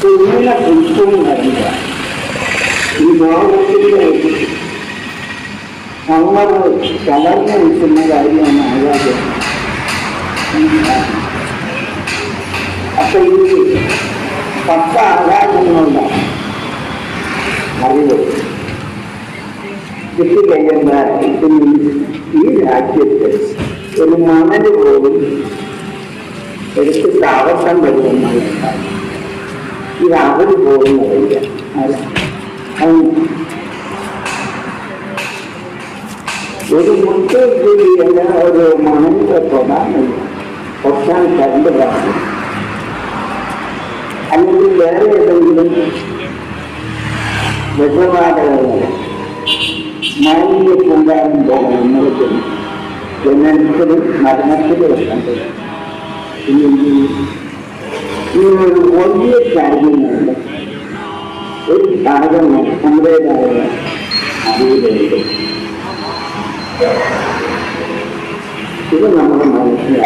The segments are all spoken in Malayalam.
Termina con una vida. Y no, no, no, no, ലോകത്തിന്റെ നമ്മൾ കലർന്നു നിൽക്കുന്ന കാര്യമാണ് ആകാശം അപ്പൊ ഈ പത്ത് ആകാശങ്ങളുണ്ടാണ് അറിവ് കിട്ടിക്കഴിയുമ്പോൾ ഈ രാജ്യത്ത് ഒരു മണൽ പോലും എടുത്ത് താവസം വരുമെന്നാണ് ഇത് അവർ പോലും അറിയില്ല ആരാ? അത് ഒരു മുട്ടൂരി എന്ന ഒരു മണലിന്റെ തൊടാനില്ല പൊട്ടാൻ കണ്ടു പറഞ്ഞു അല്ലെങ്കിൽ വേറെ ഏതെങ്കിലും വിഷവാതകങ്ങൾ മാലിന്യക്കുണ്ടാകാൻ പോകുന്നത് ജനനത്തിലും മരണത്തിലും കണ്ടത് ഇല്ലെങ്കിൽ ഈ ഒരു വലിയ കാര്യങ്ങളുണ്ട് ഒരു കാര്യം നമ്മുടേതായ അറിവിലുണ്ട് คือว่านมาหมายถึง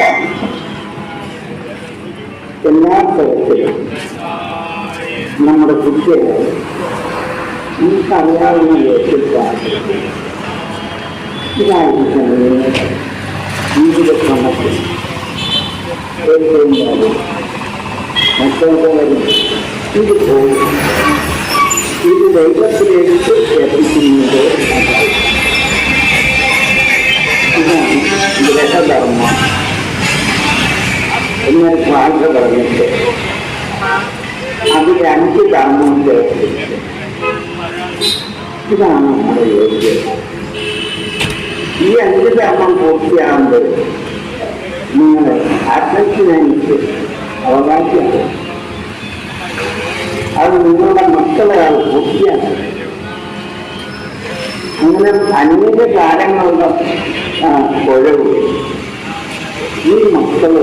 เป็นน้ำเปิดเปิดนำมาคุ้มเชื่อมีข้าวแล้วมีเหลือชิ้นกว่าที่ได้ที่สุดเลยมีที่จะทำให้เป็นเป็นแบบมันต้องเป็นแบบที่จะโผล่ที่จะเดินก็เป็นที่จะเป็นที่จ എത്തിക്കുന്നത് ഇതാണ് ഗ്രഹധർമ്മം എന്നൊരു ഭാഷ പറഞ്ഞിട്ട് അതിൽ അഞ്ച് ധർമ്മം ചേർത്തിട്ടുണ്ട് ഇതാണ് നമ്മുടെ യോഗ്യത ഈ അഞ്ച് ധർമ്മം പൂർത്തിയാകുമ്പോൾ നിങ്ങൾ ആത്മജ്ഞാനിക്ക് അവകാശമാണ് അത് നിങ്ങളുടെ മക്കളെ അത് പൂർത്തിയാക്കും അങ്ങനെ അനേക കാലങ്ങളുള്ള കുഴവ്. ഈ മക്കൾ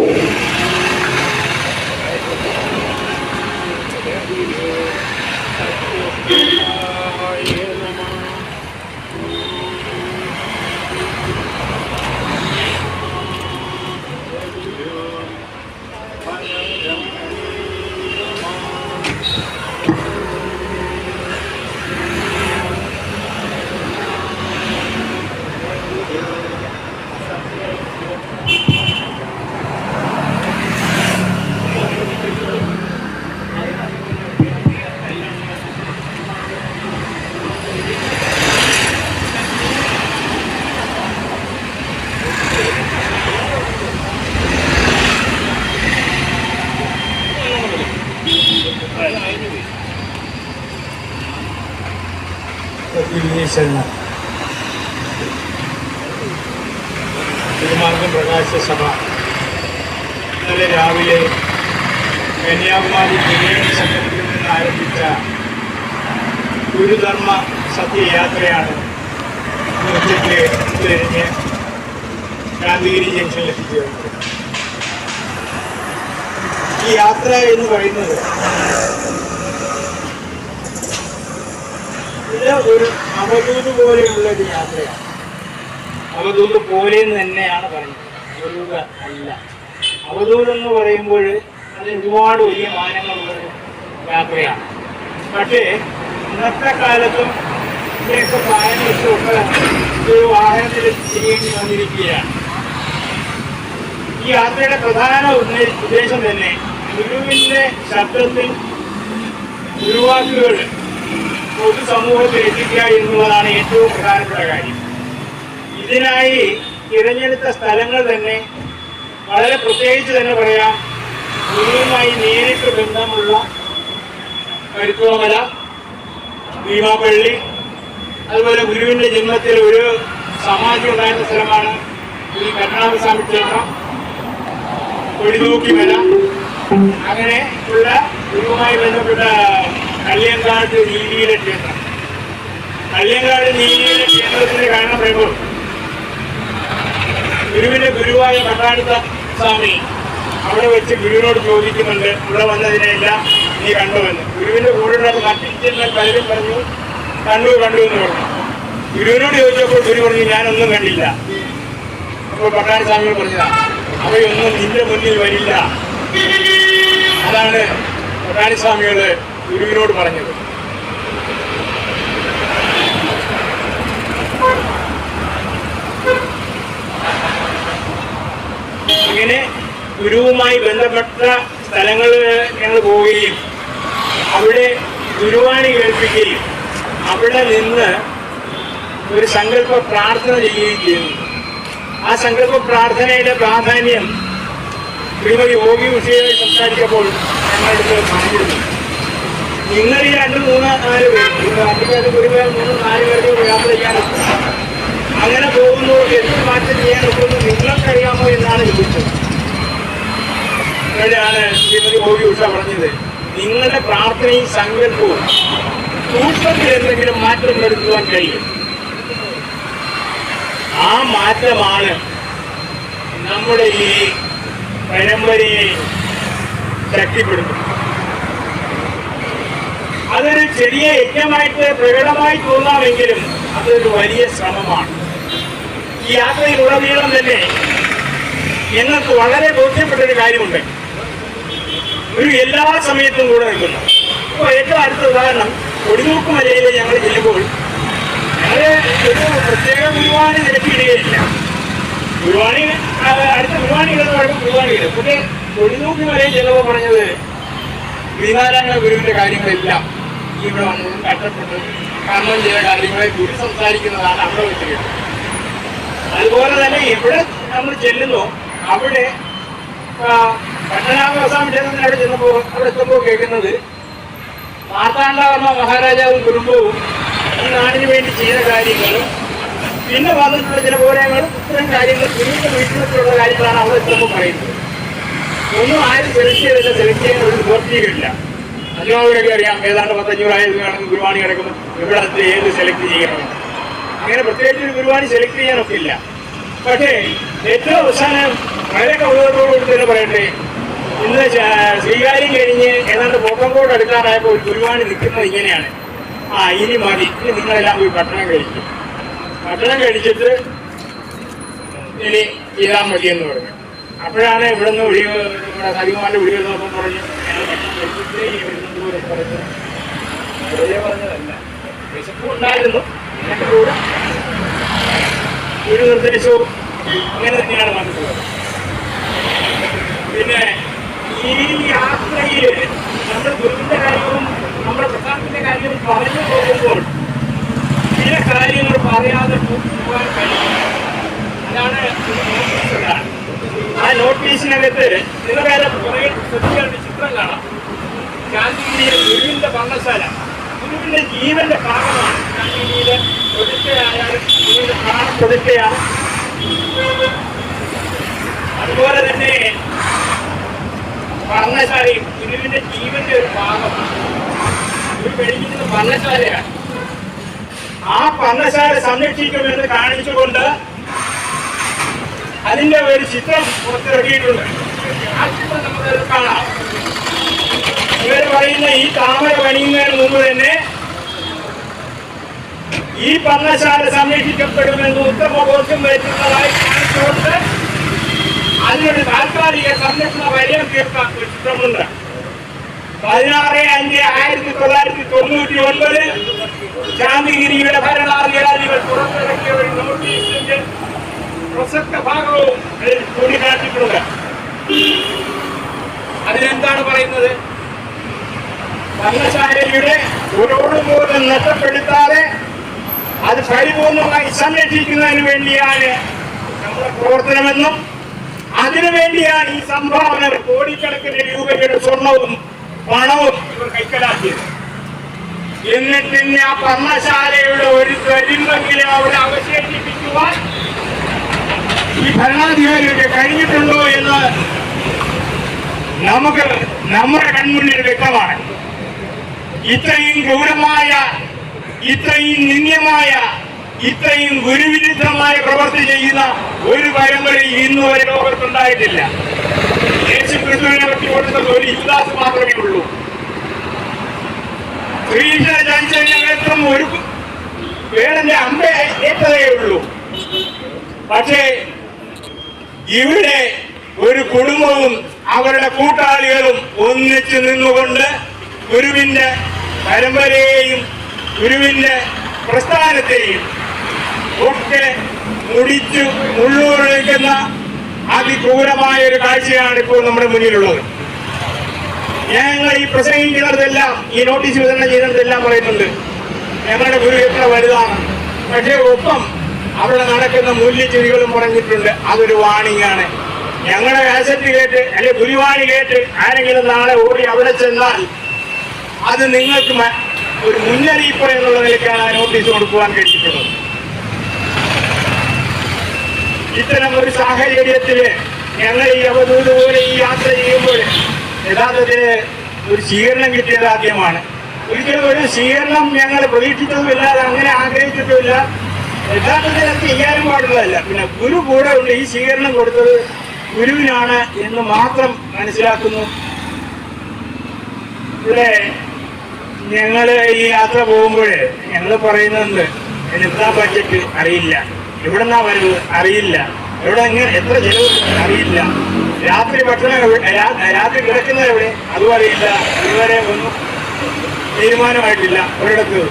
ശരണം തിരുമാർഗം പ്രകാശ സഭ. ഇന്നലെ രാവിലെ കന്യാകുമാരി ബിരിയാണി സംഘത്തിൽ നിന്ന് ആരംഭിച്ച ഗുരുധർമ്മ സത്യയാത്രയാണ് ഉച്ചയ്ക്ക് തിരിഞ്ഞ് ഗാന്ധിഗിരി ജംഗ്ഷനിൽ എത്തിച്ചേർന്നത്. ഈ യാത്ര എന്ന് പറയുന്നത് ഒരു അവധൂത് പോലെയുള്ള ഒരു യാത്രയാണ്. അവധൂത് പോലെ തന്നെയാണ് പറയുന്നത്. അവധൂത് അല്ല. അവധൂത് എന്ന് പറയുമ്പോൾ അത് ഒരുപാട് വലിയ മാനങ്ങളുള്ളൊരു യാത്രയാണ്. പക്ഷേ ഇന്നത്തെ കാലത്തും ഇവിടെയൊക്കെ വെച്ചുമൊക്കെ ഒരു വാഹനത്തിൽ ചെയ്യേണ്ടി വന്നിരിക്കുകയാണ്. ഈ യാത്രയുടെ പ്രധാന ഉദ്ദേ- ഉദ്ദേശം തന്നെ ഗുരുവിന്റെ ശബ്ദത്തിൽ ഗുരുവാക്കുകൾ പൊതുസമൂഹത്തിൽ എത്തിക്കുക എന്നുള്ളതാണ് ഏറ്റവും പ്രധാനപ്പെട്ട കാര്യം. ഇതിനായി തിരഞ്ഞെടുത്ത സ്ഥലങ്ങൾ തന്നെ വളരെ പ്രത്യേകിച്ച് തന്നെ പറയാം. ഗുരുവുമായി നേരിട്ട് ബന്ധമുള്ള കരുത്തോമല ഭീമാപ്പള്ളി അതുപോലെ ഗുരുവിന്റെ ജന്മത്തിൽ ഒരു സമാധി ഉണ്ടായിരുന്ന സ്ഥലമാണ് ഈ കരുണാമസ്വാമി ക്ഷേത്രം. കൊടിതൂക്കിമല അങ്ങനെ ഉള്ള ഗുരുവുമായി ബന്ധപ്പെട്ട കല്യങ്കാട് നീതിയിലെ ക്ഷേത്രം. കല്യങ്കാട് നീതിയിലെ ക്ഷേത്രത്തിന്റെ കാരണം പറയുമ്പോൾ ഗുരുവിന്റെ ഗുരുവായ പട്ടാടുത്ത സ്വാമി അവിടെ വെച്ച് ഗുരുവിനോട് ചോദിക്കുന്നുണ്ട്. ഇവിടെ വന്നതിനെല്ലാം നീ കണ്ടുവെന്ന്. ഗുരുവിന്റെ കൂടെ മറ്റിരുന്ന പലരും പറഞ്ഞു കണ്ടു കണ്ടു എന്ന് പറഞ്ഞു. ഗുരുവിനോട് ചോദിച്ചപ്പോൾ ഗുരു പറഞ്ഞു ഞാനൊന്നും കണ്ടില്ല. അപ്പോൾ പട്ടാട് സ്വാമികൾ പറഞ്ഞതാ അവയൊന്നും നിന്റെ മുന്നിൽ വരില്ല. അതാണ് സ്വാമികൾ ഗുരുവിനോട് പറഞ്ഞത്. അങ്ങനെ ഗുരുവുമായി ബന്ധപ്പെട്ട സ്ഥലങ്ങളിൽ ഞങ്ങൾ പോവുകയും അവിടെ ഗുരുവാണി കേൾപ്പിക്കുകയും അവിടെ നിന്ന് ഒരു സങ്കല്പ പ്രാർത്ഥന ചെയ്യുകയും ചെയ്യുന്നു ആ സങ്കല്പ പ്രാർത്ഥനയുടെ പ്രാധാന്യം ശ്രീമതി യോഗി വിഷയമായി സംസാരിച്ചപ്പോൾ ഞങ്ങളടുത്ത് പറഞ്ഞിരുന്നു. നിങ്ങൾ ഈ രണ്ട് മൂന്ന് നാല് പേര് വണ്ടിക്കകത്ത് ഒരു പേർ മൂന്ന് നാല് പേർക്ക് യാത്ര ചെയ്യാനും അങ്ങനെ പോകുന്നു എന്ത് മാറ്റം ചെയ്യാൻ ഒക്കുന്നു നിങ്ങൾക്കറിയാമോ എന്നാണ് ചോദിച്ചത്. ഇവിടെയാണ് ശ്രീമതി യോഗി ഉഷ പറഞ്ഞത്. നിങ്ങളുടെ പ്രാർത്ഥനയും സങ്കല്പവും സൂക്ഷ്മത്തിൽ എന്തെങ്കിലും മാറ്റം വരുത്തുവാൻ കഴിയും. ആ മാറ്റമാണ് നമ്മുടെ ഈ പരമ്പരയെ ശക്തിപ്പെടുത്തുന്നത്. ചെറിയ യജ്ഞമായിട്ട് പ്രകടമായി തോന്നാമെങ്കിലും അതൊരു വലിയ ശ്രമമാണ്. ഈ യാത്രയിലുടനീളം തന്നെ ഞങ്ങൾക്ക് വളരെ ബോധ്യപ്പെട്ടൊരു കാര്യമുണ്ട്. ഒരു എല്ലാ സമയത്തും കൂടെ നിൽക്കുന്നു. ഇപ്പോൾ ഏറ്റവും അടുത്ത ഉദാഹരണം കൊടിനൂക്ക് മലയിൽ ഞങ്ങൾ ചെല്ലുമ്പോൾ ഞങ്ങൾ ഒരു പ്രത്യേക ഗുരുവാണി നിരത്തിയിടുകയില്ല ആ, അടുത്ത ഗുരുവാണികൾ പറയുമ്പോൾ ഗുരുവാണികൾ പക്ഷേ കൊടിനൂക്ക് മലയിൽ ചെല്ലുമ്പോൾ പറഞ്ഞത് ശ്രീനാരായണ ഗുരുവിന്റെ കാര്യങ്ങളെല്ലാം ഇവിടെ വന്ന് കഷ്ടപ്പെട്ട് കർമ്മം ചെയ്ത കാര്യങ്ങളെ ഗുരു സംസാരിക്കുന്നതാണ് അവിടെ വെച്ച് അതുപോലെ തന്നെ എവിടെ നമ്മൾ ചെല്ലുന്നു അവിടെ പട്ടണാഭസ്വാമി ക്ഷേത്രത്തിന് അവിടെ ചെന്നപ്പോൾ അവിടെ എത്തുമ്പോൾ കേൾക്കുന്നത് മാർത്താണ്ഡവർമ്മ മഹാരാജാവും കുടുംബവും ഈ നാടിന് വേണ്ടി ചെയ്ത കാര്യങ്ങളും പിന്നെ വന്നിട്ടുള്ള ചില പോരാങ്ങളും ഇത്തരം കാര്യങ്ങൾ കുഞ്ഞിന്റെ വീട്ടിലുള്ള കാര്യങ്ങളാണ് അവിടെ എത്തുമ്പോൾ പറയുന്നത്. ഒന്നും ആരും സെലക്ട് ചെയ്തില്ല സെലക്ട് ചെയ്യാൻ ഒരു നിവർത്തിയില്ല അതിനോടൊക്കെ അറിയാം ഏതാണ്ട് പത്തഞ്ഞൂറായിരം കിടക്കുന്ന ഗുരുവാണി കിടക്കുന്നു ഇവിടെ ഏത് സെലക്ട് ചെയ്യണം. അങ്ങനെ പ്രത്യേകിച്ച് ഒരു ഗുരുവാണി സെലക്ട് ചെയ്യാനൊക്കെ ഇല്ല. പക്ഷേ ഏറ്റവും അവസാനം വളരെ കൗതുകത്തോടുകൂടി തന്നെ പറയട്ടെ ഇന്ന് സ്വീകാര്യം കഴിഞ്ഞ് ഏതാണ്ട് പോക്കങ്കോട് എടുക്കാറായപ്പോൾ ഒരു ഗുരുവാണി നിൽക്കുന്നത് ഇങ്ങനെയാണ്. ആ ഇനി മതി. ഇനി നിങ്ങളെല്ലാം പോയി ഭക്ഷണം കഴിക്കും. ഭക്ഷണം കഴിച്ചിട്ട് ഇനി ചെയ്താൽ മതി എന്ന് പറഞ്ഞു. അപ്പോഴാണ് ഇവിടുന്ന് ഒഴിവ് നമ്മുടെ സരികുമാറിന്റെ ഒഴിവ് നോക്കുമ്പോൾ പറഞ്ഞു "ഞങ്ങൾ ഭക്ഷണം കഴിച്ചിട്ടേ ഇനി വരുന്നുള്ളൂ" വെറുതെ പറഞ്ഞതല്ല വിശപ്പ് ഉണ്ടായിരുന്നു കൂടെ ഒരു നിർദ്ദേശവും അങ്ങനെ തന്നെയാണ് മനസ്സിലായത് പിന്നെ ഈ യാത്രയിൽ നമ്മൾ ഗുരുവിന്റെ കാര്യവും നമ്മുടെ പ്രസാദത്തിന്റെ കാര്യവും പറഞ്ഞു പോകുമ്പോൾ ചില കാര്യങ്ങൾ പറയാതെ പോകാൻ കഴിയും അതാണ് നോട്ടീസിനകത്ത് നിങ്ങളുടെ പുറകിൽ ശ്രദ്ധിക്കേണ്ട ചിത്രം കാണാം ഗാന്ധിജിയുടെ ഗുരുവിന്റെ വർണശാല ഗുരുവിന്റെ ജീവന്റെ ഭാഗമാണ് ഗാന്ധിഗിരിയിലെ പ്രതിഷ്ഠയായാലും പ്രതിഷ്ഠയാണ്. അതുപോലെ തന്നെ വർണശാലയും ഗുരുവിന്റെ ജീവന്റെ ഒരു ഭാഗമാണ്. ഗുരു കഴിക്കുന്നത് വർണശാലയാണ് ആ പർണശാല സംരക്ഷിക്കുമെന്ന് കാണിച്ചുകൊണ്ട് അതിന്റെ ഒരു ചിത്രം പുറത്തിറക്കിയിട്ടുണ്ട്. ആ ചിത്രം നമുക്ക് കാണാം. ഇവർ പറയുന്ന ഈ താമര പണിയുന്നതിന് മുമ്പ് തന്നെ ഈ പന്നശാല സംരക്ഷിക്കപ്പെടുമെന്ന് ഉത്തമബോധ്യം വരുത്തുന്നതായി കാണിച്ചുകൊണ്ട് അതിനൊരു താൽക്കാലിക സംരക്ഷണ വലയം തീർക്കാൻ ഒരു ചിത്രമുണ്ട്. പതിനാറ് അഞ്ച് ആയിരത്തി തൊള്ളായിരത്തി തൊണ്ണൂറ്റി ഒൻപത് ശാന്തിഗിരിയുടെ ഭരണാധികാരികൾ പുറത്തിറക്കിയ ഒരു നോട്ടീസിന്റെ പ്രസക്ത ഭാഗവും ചൂണ്ടിക്കാട്ടിട്ടുണ്ട് അതിലെന്താണ് പറയുന്നത്? ഭരണശാലയുടെ ഒരോട് മൂലം നഷ്ടപ്പെടുത്താതെ അത് പരിപൂർണമായി സംരക്ഷിക്കുന്നതിന് വേണ്ടിയാണ് നമ്മുടെ പ്രവർത്തനമെന്നും അതിനുവേണ്ടിയാണ് ഈ സംഭാവന കോടിക്കണക്കിന് രൂപയുടെ സ്വർണവും പണവും ഇവർ കൈക്കലാക്കിയത്. എന്നിട്ട് ഇനി ആ പർണശാലയുടെ ഒരു കരിമ്പെങ്കിലും അവിടെ അവശേഷിപ്പിക്കുവാൻ ഈ ഭരണാധികാരികൾക്ക് കഴിഞ്ഞിട്ടുണ്ടോ എന്ന് നമുക്ക് നമ്മുടെ കൺമുന്നിൽ വ്യക്തമാണ്. ഇത്രയും ക്രൂരമായ ഇത്രയും നിന്ദ്യമായ ഇത്രയും ഗുരുവിരുദ്ധമായ പ്രവൃത്തി ചെയ്യുന്ന ഒരു പരമ്പരയും ഇന്ന് വരെ ലോകത്തുണ്ടായിട്ടില്ല. യേശു ക്രിസ്തുവിനെ പറ്റി കൊടുത്തത് ഒരു യുദാസ് മാത്രമേ ഉള്ളൂ. ശ്രീകൃഷ്ണ ചൈതന്യത്തും ഒരു വേറെ അമ്പ ഏറ്റതേ ഉള്ളൂ. പക്ഷേ ഇവിടെ ഒരു കുടുംബവും അവരുടെ കൂട്ടാളികളും ഒന്നിച്ചു നിന്നുകൊണ്ട് ഗുരുവിന്റെ പരമ്പരയെയും ഗുരുവിന്റെ പ്രസ്ഥാനത്തെയും ഒക്കെ മുടിച്ചു മുള്ളൂറിക്കുന്ന അതിക്രൂരമായ ഒരു കാഴ്ചയാണ് ഇപ്പോൾ നമ്മുടെ മുന്നിലുള്ളത്. ഞങ്ങൾ ഈ പ്രസംഗിക്കുന്നിടത്തെല്ലാം ഈ നോട്ടീസ് വിതരണം ചെയ്യുന്നിടത്തെല്ലാം പറയുന്നുണ്ട്. ഞങ്ങളുടെ ഗുരു എത്ര വലുതാണ്. പക്ഷേ ഒപ്പം അവിടെ നടക്കുന്ന മൂല്യച്ചെടികളും പറഞ്ഞിട്ടുണ്ട്. അതൊരു വാണിംഗ് ആണ്. ഞങ്ങളുടെ കാസറ്റ് കേട്ട് അല്ലെ ഗുരുവാണി കേട്ട് ആരെങ്കിലും നാളെ ഓടി അവിടെ ചെന്നാൽ അത് നിങ്ങൾക്ക് ഒരു മുന്നറിയിപ്പ് എന്നുള്ള നിലയ്ക്കാണ് ആ നോട്ടീസ് കൊടുക്കുവാൻ കഴിച്ചിട്ടുള്ളത് ഇത്തരം ഒരു സാഹചര്യത്തിൽ ഞങ്ങൾ ഈ അവധൂത് പോലെ ഈ യാത്ര ചെയ്യുമ്പോൾ യഥാർത്ഥത്തിൽ ഒരു സ്വീകരണം കിട്ടിയത് ആദ്യമാണ്. ഒരിക്കലും ഒരു സ്വീകരണം ഞങ്ങൾ പ്രതീക്ഷിച്ചതുമില്ല അത് അങ്ങനെ ആഗ്രഹിച്ചിട്ടുമില്ല. യഥാർത്ഥത്തിൽ അത് ചെയ്യാനും പാടുള്ളതല്ല. പിന്നെ ഗുരു കൂടെ ഉണ്ട് ഈ സ്വീകരണം കൊടുത്തത് ഗുരുവിനാണ് എന്ന് മാത്രം മനസ്സിലാക്കുന്നു. ഇവിടെ ഞങ്ങൾ ഈ യാത്ര പോകുമ്പോൾ ഞങ്ങൾ പറയുന്നുണ്ട് എന്താ ബഡ്ജറ്റ് അറിയില്ല. എവിടെന്നാ വരവ്? അറിയില്ല. എവിടെ എങ്ങനെ എത്ര ചെലവ്? അറിയില്ല. രാത്രി ഭക്ഷണം രാത്രി കിടക്കുന്നത് എവിടെ? അതും അറിയില്ല. ഇതുവരെ ഒന്നും തീരുമാനമായിട്ടില്ല ഒരിടത്ത്.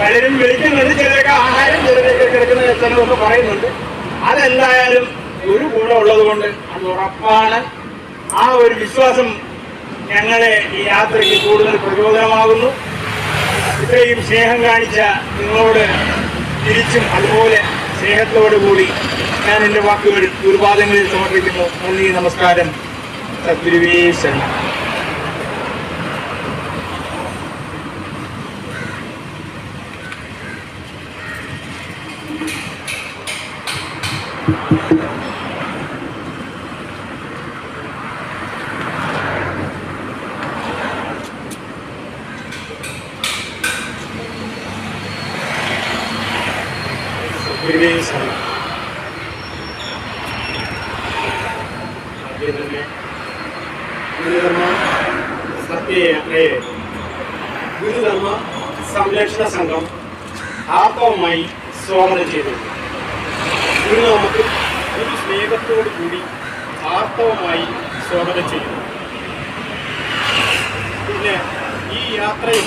പലരും വിളിക്കുന്നുണ്ട് ചിലരൊക്കെ ആഹാരം ചിലരൊക്കെ കിടക്കുന്ന ചിലവൊക്കെ പറയുന്നുണ്ട്. അതെന്തായാലും ഒരു കൂടെ ഉള്ളത് കൊണ്ട് അത് ഉറപ്പാണ്. ആ ഒരു വിശ്വാസം ഞങ്ങളെ ഈ യാത്രയ്ക്ക് കൂടുതൽ പ്രചോദനമാകുന്നു. ഇത്രയും സ്നേഹം കാണിച്ച നിങ്ങളോട് തിരിച്ചും അതുപോലെ സ്നേഹത്തോടുകൂടി ഞാൻ എന്റെ വാക്കുകൾ ഗുരുപാദങ്ങളിൽ സമർപ്പിക്കുന്നു. നന്ദി നമസ്കാരം. സദ്ഗുരുവേ ശരണം സദ്ഗുരുവേ ശരണം ഗുരുധർമ്മ സത്യയാത്രയെ ഗുരുധർമ്മ സംരക്ഷണ സംഘം ആർത്തവമായി സ്വാഗതം ചെയ്തു. ഇന്ന് നമുക്ക് ഒരു സ്നേഹത്തോടു കൂടി ആർത്തവമായി സ്വാഗതം ചെയ്യുന്നു പിന്നെ ഈ യാത്രയിൽ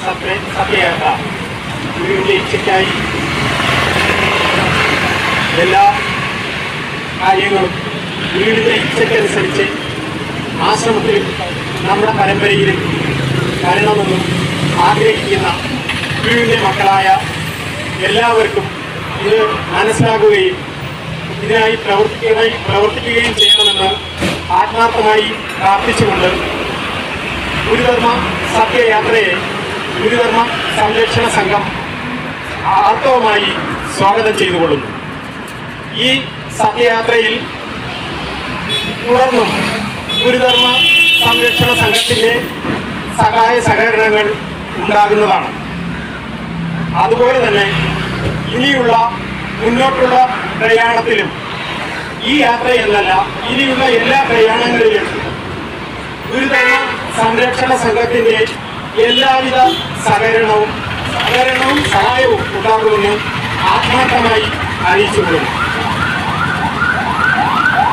സത്യ സത്യയാത്ര ഗുരുവിന്റെ ഇച്ഛയ്ക്കായി എല്ലാ കാര്യങ്ങളും ഗുരുവിന്റെ ഇച്ഛയ്ക്കനുസരിച്ച് ആശ്രമത്തിൽ നമ്മുടെ പരമ്പരയിലും വരണമെന്നും ആഗ്രഹിക്കുന്ന ഗുരുവിന്റെ മക്കളായ എല്ലാവർക്കും ഇത് മനസ്സിലാക്കുകയും ഇതിനായി പ്രവർത്തിക്കുകയും പ്രവർത്തിക്കുകയും ചെയ്യണമെന്ന് ആത്മാർത്ഥമായി പ്രാർത്ഥിച്ചുകൊണ്ട് ഗുരുധർമ്മ സത്യയാത്രയെ ഗുരുധർമ്മ സംരക്ഷണ സംഘം ആർത്തവമായി സ്വാഗതം ചെയ്തുകൊള്ളുന്നു. ഈ സത്യയാത്രയിൽ തുടർന്നും ഗുരുധർമ്മ സംരക്ഷണ സംഘത്തിന്റെ സഹായ സഹകരണങ്ങൾ ഉണ്ടാകുന്നതാണ്. അതുപോലെ തന്നെ ഇനിയുള്ള മുന്നോട്ടുള്ള പ്രയാണത്തിലും ഈ യാത്രയെന്നല്ല ഇനിയുള്ള എല്ലാ പ്രയാണങ്ങളിലും ഗുരുധർമ്മ സംരക്ഷണ സംഘത്തിന്റെ എല്ലാവിധ സഹകരണവും സഹകരണവും സഹായവും ഉണ്ടാകുമെന്ന് ആത്മാർത്ഥമായി അറിയിച്ചുകൊള്ളുന്നു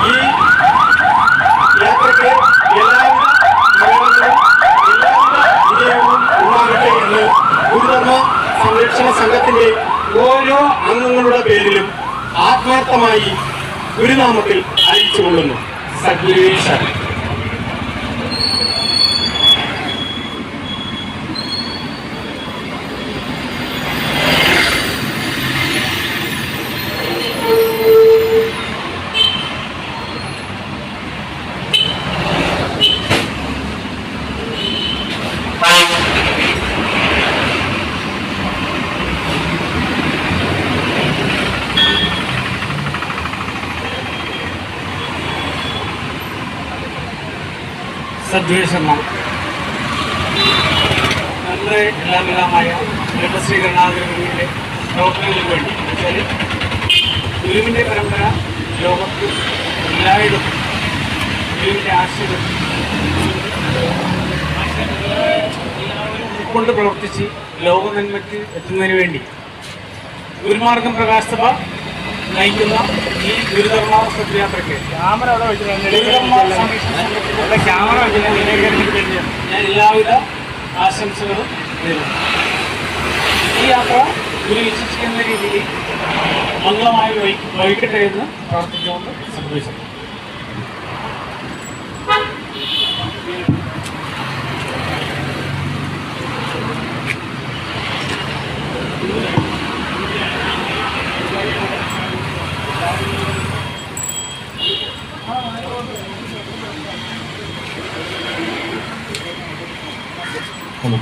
ഈ എല്ലാവിധ സംരക്ഷണ സംഘത്തിന്റെ ഓരോ അംഗങ്ങളുടെ പേരിലും ആത്മാർത്ഥമായി ഗുരുനാമത്തിൽ അറിയിച്ചുകൊള്ളുന്നു സദ്ഗുരുവേശ്വരൻ സദ്വേഷണം നമ്മുടെ എല്ലാമെല്ലാമായ ബ്രഹ്മശ്രീകരണാഗ്രഹങ്ങളുടെ പ്രവർത്തനങ്ങൾക്ക് വേണ്ടി. എന്നുവെച്ചാൽ ഗുരുവിന്റെ പരമ്പര ലോകത്ത് എല്ലായിടത്തും ഗുരുവിന്റെ ആശയം ഉൾക്കൊണ്ട് പ്രവർത്തിച്ച് ലോകനന്മയ്ക്ക് എത്തുന്നതിന് വേണ്ടി. ഗുരുമാർഗം പ്രകാശ് സഭ നയിക്കുന്ന ഈ ഗുരുധർമ്മ സത്യയാത്രയ്ക്ക് ക്യാമറ അവിടെ വെച്ചിട്ടുണ്ട് ക്യാമറ വെച്ചിട്ടുണ്ട് ഞാൻ എല്ലാവിധ ആശംസകളും നേരുന്നു. ഈ യാത്ര ഗുരു വിശ്വസിക്കുന്ന രീതിയിൽ മംഗളമായി വഹി- വഹിക്കട്ടെ എന്ന് പ്രാർത്ഥിച്ചുകൊണ്ട് സംഭവിച്ചു. ഫോട്ടോ হলো